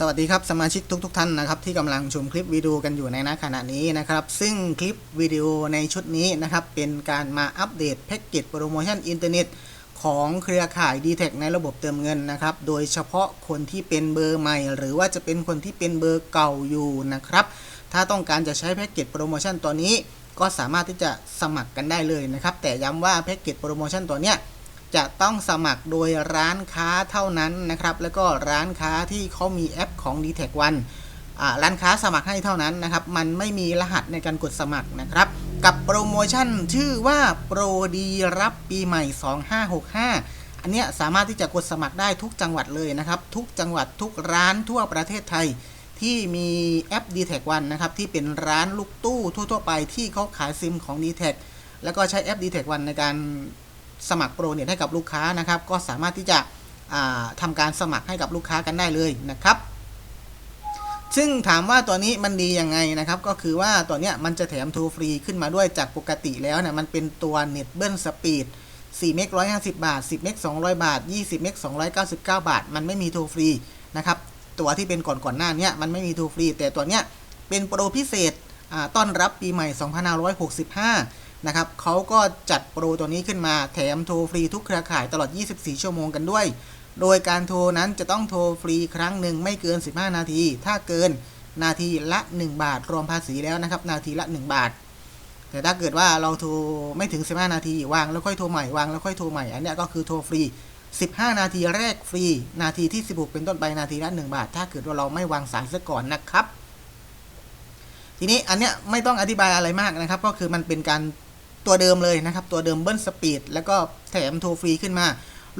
สวัสดีครับสมาชิกทุกๆทท่านนะครับที่กำลังชมคลิปวิดีโอกันอยู่ในณขณะนี้นะครับ ซึ่งคลิปวิดีโอในชุดนี้นะครับ เป็นการมาอัปเดตแพ็กเกจโปรโมชั่นอินเทอร์เน็ตของเครือข่าย d t แทในระบบเติมเงินนะครับ โดยเฉพาะคนที่เป็นเบอร์ใหม่ หรือว่าจะเป็นคนที่เป็นเบอร์เก่าอยู่นะครับ ถ้าต้องการจะใช้แพ็กเกจโปรโมชั่นตัวนี้ ก็สามารถที่จะสมัครกันได้เลยนะครับ แต่ย้ำว่าแพ็กเกจโปรโมชั่นตัวเนี้ย จะต้องสมัครโดยร้านค้าเท่านั้นนะครับ แล้วก็ร้านค้าที่เขามีแอปของ d t แท1อ่าร้านค้าสมัครให้เท่านั้นนะครับ มันไม่มีรหัสในการกดสมัครนะครับ กับโปรโมชั่นชื่อว่าโปรดีรับปีใหม่ 2565 อันเนี้ยสามารถที่จะกดสมัครได้ทุกจังหวัดเลยนะครับ ทุกจังหวัดทุกร้านทั่วประเทศไทยที่มีแอป d t แท1นนะครับ ที่เป็นร้านลูกตู้ทั่ว ๆ ไปที่เขาขายซิมของ d t แทแล้วก็ใช้แอป d t แท1ในการ สมัครโปรเนี่ยให้กับลูกค้านะครับ ก็สามารถที่จะทำการสมัครให้กับลูกค้ากันได้เลยนะครับ ซึ่งถามว่าตัวนี้มันดียังไงนะครับ ก็คือว่าตัวเนี้ยมันจะแถมโทรฟรีขึ้นมาด้วยจากปกติแล้วเนี่ยมันเป็นตัวเน็ตเบิลสปีด4เมก150 บาท 10เมก200 บาท 20เมก299 บาท มันไม่มีโทรฟรีนะครับ ตัวที่เป็นก่อนก่อนหน้านี้มันไม่มีโทรฟรี แต่ตัวเนี้ยเป็นโปรพิเศษต้อนรับปีใหม่ 2565 นะครับเขาก็จัดโปรตัวนี้ขึ้นมาแถมโทรฟรีทุกเครือข่ายตลอด 24 ชั่วโมงกันด้วย โดยการโทรนั้นจะต้องโทรฟรีครั้งหนึ่งไม่เกิน 15 นาที ถ้าเกินนาทีละ 1 บาท รวมภาษีแล้วนะครับ นาทีละ 1 บาท แต่ถ้าเกิดว่าเราโทรไม่ถึง 15 นาทีวางแล้วค่อยโทรใหม่วางแล้วค่อยโทรใหม่อันนี้ก็คือโทรฟรี 15 นาทีแรกฟรี นาทีที่ 16 เป็นต้นไปนาทีละ 1 บาท ถ้าเกิดว่าเราไม่วางสายซะก่อนนะครับทีนี้อันเนี้ยไม่ต้องอธิบายอะไรมากนะครับ ก็คือมันเป็นการ ตัวเดิมเลยนะครับ ตัวเดิมเบิ้ลสปีดแล้วก็แถมโทรฟรีขึ้นมา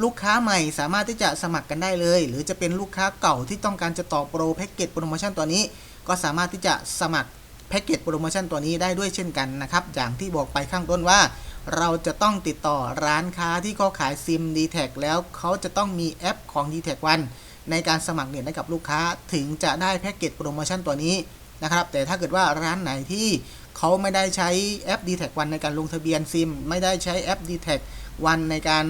ลูกค้าใหม่สามารถที่จะสมัครกันได้เลย หรือจะเป็นลูกค้าเก่าที่ต้องการจะต่อโปรแพ็กเกจโปรโมชั่นตัวนี้ ก็สามารถที่จะสมัครแพ็กเกจโปรโมชั่นตัวนี้ได้ด้วยเช่นกันนะครับ อย่างที่บอกไปข้างต้นว่า เราจะต้องติดต่อร้านค้าที่เขาขายซิม d t แทแล้วเขาจะต้องมีแอปของ d t แทวันในการสมัครเน็ตให้กับลูกค้าถึงจะได้แพ็กเกจโปรโมชั่นตัวนี้นะครับ แต่ถ้าเกิดว่าร้านไหนที่ เขาไม่ได้ใช้แอป d t แทวันในการลงทะเบียนซิม ไม่ได้ใช้แอป d t แทวันในการ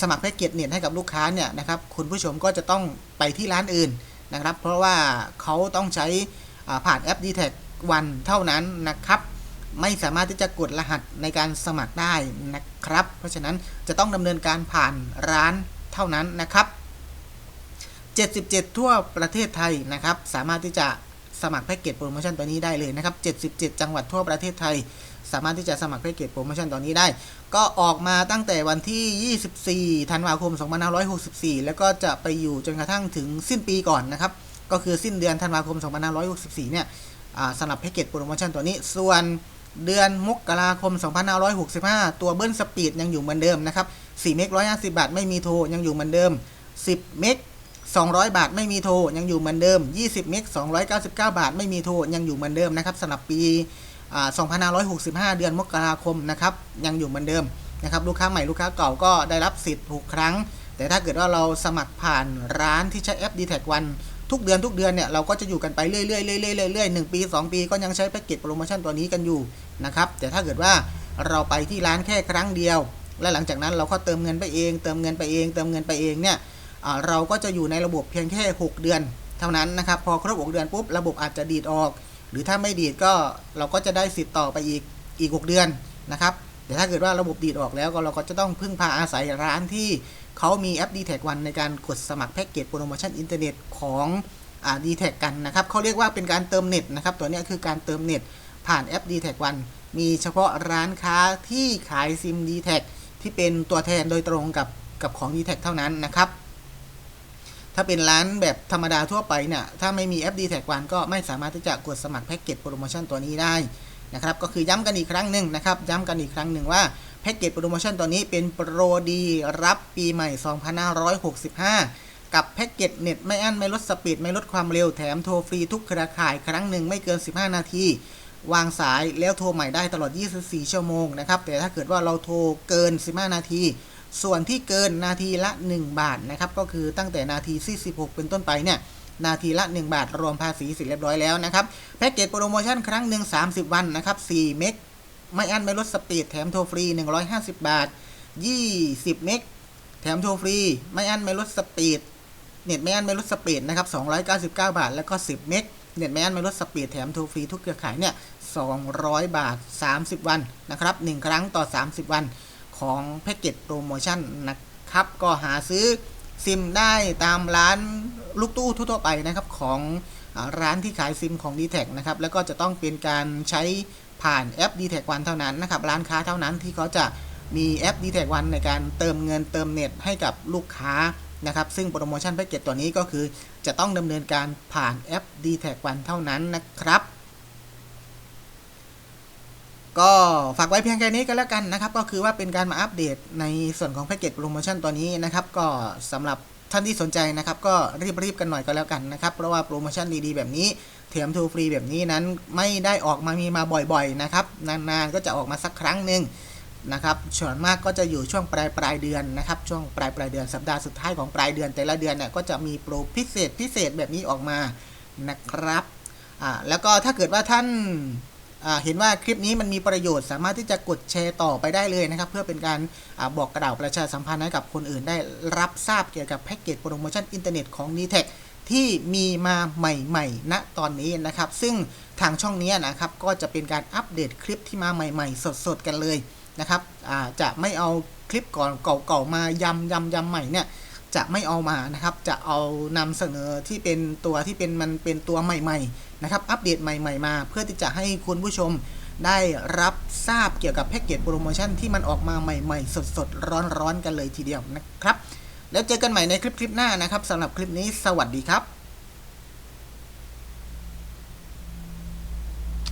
สมัครแพ็กเกจเน็ตให้กับลูกค้าเนี่ยนะครับคุณผู้ชมก็จะต้องไปที่ร้านอื่นนะครับ เพราะว่าเขาต้องใช้ผ่านแอป d t แทวันเท่านั้นนะครับ ไม่สามารถที่จะกดรหัสในการสมัครได้นะครับ เพราะฉะนั้นจะต้องดำเนินการผ่านร้านเท่านั้นนะครับ 77 ทั่วประเทศไทยนะครับ สามารถที่จะ สมัครแพ็กเกจโปรโมชั่นตัวนี้ได้เลยนะครับ 77 จังหวัดทั่วประเทศไทย สามารถที่จะสมัครแพ็กเกจโปรโมชั่นตัวนี้ได้ ก็ออกมาตั้งแต่วันที่ 24 ธันวาคม 2564 แล้วก็จะไปอยู่จนกระทั่งถึงสิ้นปีก่อนนะครับ ก็คือสิ้นเดือนธันวาคม 2564 เนี่ยสำหรับแพ็กเกจโปรโมชั่นตัวนี้ ส่วนเดือนมกราคม 2565 ตัวเบิ้ลสปีดยังอยู่เหมือนเดิมนะครับ4เมก150 บาทไม่มีโทรยังอยู่เหมือนเดิม 10 เมก 200 บาทไม่มีโทรยังอยู่เหมือนเดิม 20เมก299 บาท ไม่มีโทรยังอยู่เหมือนเดิมนะครับสำหรับปี2565 เดือนมกราคมนะครับยังอยู่เหมือนเดิมนะครับลูกค้าใหม่ลูกค้าเก่าก็ได้รับสิทธิ์6ครั้ง แต่ถ้าเกิดว่าเราสมัครผ่านร้านที่ใช้แอป d t แทวันทุกเดือนทุกเดือนเนี่ยเราก็จะอยู่กันไปเรื่อยๆเรื่อยๆเรื่อยๆหนึ่งปี 2 ปีก็ยังใช้แพ็กเกจโปรโมชั่นตัวนี้กันอยู่นะครับแต่ถ้าเกิดว่าเราไปที่ร้านแค่ครั้งเดียว และหลังจากนั้นเราก็เติมเงินไปเอง เติมเงินไปเอง เติมเงินไปเองเนี่ย เราก็จะอยู่ในระบบเพียงแค่ 6 เดือน เท่านั้นนะครับ พอครบ 6 เดือนปุ๊บระบบอาจจะดีดออก หรือถ้าไม่ดีดก็เราก็จะได้สิทธิ์ต่อไปอีกอีก 6 เดือนนะครับแต่ถ้าเกิดว่าระบบดีดออกแล้วก็เราก็จะต้องพึ่งพาอาศัยร้านที่เขามีแอป d t แทวันในการกดสมัครแพ็กเกจโปรโมชั่นอินเทอร์เน็ตของดีแท็กันนะครับเขาเรียกว่าเป็นการเติมเน็ตนะครับ ตัวนี้คือการเติมเน็ตผ่านแอป d t แทวันมีเฉพาะร้านค้าที่ขายซิม d t แทที่เป็นตัวแทนโดยตรงกับกับของ d t แทเท่านั้นนะครับ ถ้าเป็นร้านแบบธรรมดาทั่วไปเนี่ยถ้าไม่มีแอป d t แท็กวันก็ไม่สามารถที่จะกดสมัครแพ็กเกจโปรโมชั่นตัวนี้ได้นะครับก็คือย้ำกันอีกครั้งหนึ่งนะครับย้ำกันอีกครั้งหนึ่งว่าแพ็กเกจโปรโมชั่นตัวนี้เป็นโปรดีรับปีใหม่ 2565 กับแพ็กเกจเน็ตไม่อั้นไม่ลดสปีดไม่ลดความเร็วแถมโทรฟรีทุกเครือข่ายครั้งหนึ่งไม่เกิน 15 นาที วางสายแล้วโทรใหม่ได้ตลอด 24 ชั่วโมงนะครับแต่ถ้าเกิดว่าเราโทรเกิน 15 นาที ส่วนที่เกินนาทีละ 1 บาทนะครับก็คือตั้งแต่นาทีที่16 เป็นต้นไปเนี่ยนาทีละ 1 บาท รวมภาษีเสร็จเรียบร้อยแล้วนะครับแพ็กเกจโปรโมชั่นครั้งหนึ่ง30 วันนะครับ4เมกไม่อั้นไม่ลดสปีดแถมโทรฟรี 150 บาท 20 เมกแถมโทรฟรี ไม่อั้นไม่ลดสปีดเน็ตไม่อั้นไม่ลดสปีดนะครับ299 บาท แล้วก็ 10 เมกเน็ตไม่อั้นไม่ลดสปีดแถมโทรฟรีทุกเครือข่ายเนี่ย 200 บาท 30 วันนะครับ 1 ครั้งต่อ 30 วัน ของแพ็กเกจโปรโมชั่นนะครับ ก็หาซื้อซิมได้ตามร้านลูกตู้ทั่วๆไปนะครับของร้านที่ขายซิมของ d t แทนะครับ แล้วก็จะต้องเป็นการใช้ผ่านแอป d t แทวันเท่านั้นนะครับ ร้านค้าเท่านั้นที่เขาจะมีแอป d t แทวันในการเติมเงินเติมเน็ตให้กับลูกค้านะครับ ซึ่งโปรโมชั่นแพ็กเกจตัวนี้ก็คือจะต้องดำเนินการผ่านแอป d t แทวันเท่านั้นนะครับ ก็ฝากไว้เพียงแค่นี้ก็แล้วกันนะครับ ก็คือว่าเป็นการมาอัปเดตในส่วนของแพ็กเกจโปรโมชั่นตัวนี้นะครับ ก็สำหรับท่านที่สนใจนะครับ ก็รีบๆกันหน่อยก็แล้วกันนะครับ เพราะว่าโปรโมชั่นดีๆแบบนี้แถมทูฟรีแบบนี้นั้นไม่ได้ออกมามีมาบ่อยๆนะครับ นานๆก็จะออกมาสักครั้งหนึ่งนะครับส่วนมากก็จะอยู่ช่วงปลายปลายเดือนนะครับ ช่วงปลายปลายเดือนสัปดาห์สุดท้ายของปลายเดือน แต่ละเดือนเนี่ยก็จะมีโปรพิเศษพิเศษแบบนี้ออกมานะครับอ่าแล้วก็ถ้าเกิดว่าท่าน เห็นว่าคลิปนี้มันมีประโยชน์สามารถที่จะกดแชร์ต่อไปได้เลยนะครับ เพื่อเป็นการอบอกกล่าวประชาสัมพันธ์ให้กับคนอื่นได้รับทราบเกี่ยวกับแพ็กเกจโปรโมชั่นอินเทอร์เน็ตของ d t แทที่มีมาใหม่ๆณตอนนี้นะครับ ซึ่งทางช่องนี้นะครับก็จะเป็นการอัปเดตคลิปที่มาใหม่ ๆ สดๆกันเลยนะครับจะไม่เอาคลิปก่อนเก่าๆมายำยำยำใหม่เนี่ย จะไม่เอามานะครับ จะเอานำเสนอที่เป็นตัวที่เป็นมันเป็นตัวใหม่ๆนะครับ อัปเดตใหม่ ๆ มา เพื่อที่จะให้คุณผู้ชมได้รับทราบเกี่ยวกับแพ็กเกจโปรโมชั่นที่มันออกมาใหม่ ๆ สดๆ ร้อนๆ กันเลยทีเดียวนะครับ แล้วเจอกันใหม่ในคลิปๆหน้านะครับสำหรับคลิปนี้สวัสดีครับ